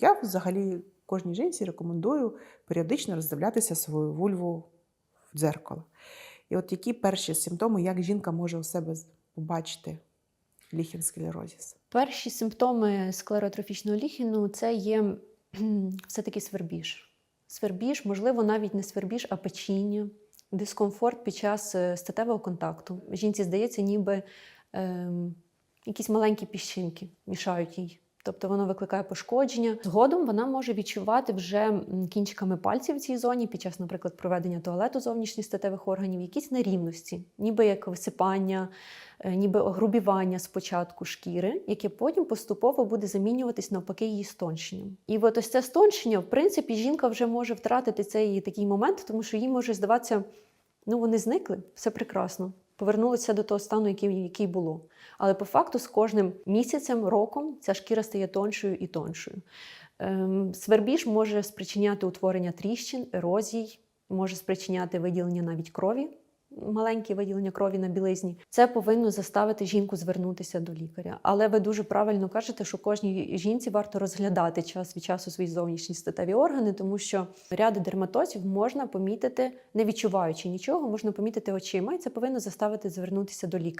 Я взагалі кожній жінці рекомендую періодично роздивлятися свою вульву в дзеркало. І от які перші симптоми, як жінка може у себе побачити ліхінсклерозіс? Перші симптоми склеротрофічного ліхіну це є все-таки свербіж. Свербіж, можливо, навіть не свербіж, а печіння, дискомфорт під час е, статевого контакту. Жінці здається, ніби ем, якісь маленькі піщинки мішають їй. Тобто воно викликає пошкодження. Згодом вона може відчувати вже кінчиками пальців в цій зоні під час, наприклад, проведення туалету зовнішніх статевих органів, якісь нерівності, ніби як висипання, е, ніби огрубівання спочатку шкіри, яке потім поступово буде замінюватись навпаки її стоншенням. І от ось це стоншення, в принципі, жінка вже може втратити цей такий момент, тому що їй може здаватися, ну вони зникли, все прекрасно. Повернулися до того стану, який, який було. Але по факту з кожним місяцем, роком ця шкіра стає тоншою і тоншою. Ем, свербіж може спричиняти утворення тріщин, ерозій, може спричиняти виділення навіть крові, маленькі виділення крові на білизні. Це повинно заставити жінку звернутися до лікаря. Але ви дуже правильно кажете, що кожній жінці варто розглядати час від часу свої зовнішні статеві органи, тому що ряд дерматозів можна помітити, не відчуваючи нічого, можна помітити очима, і це повинно заставити звернутися до лікаря.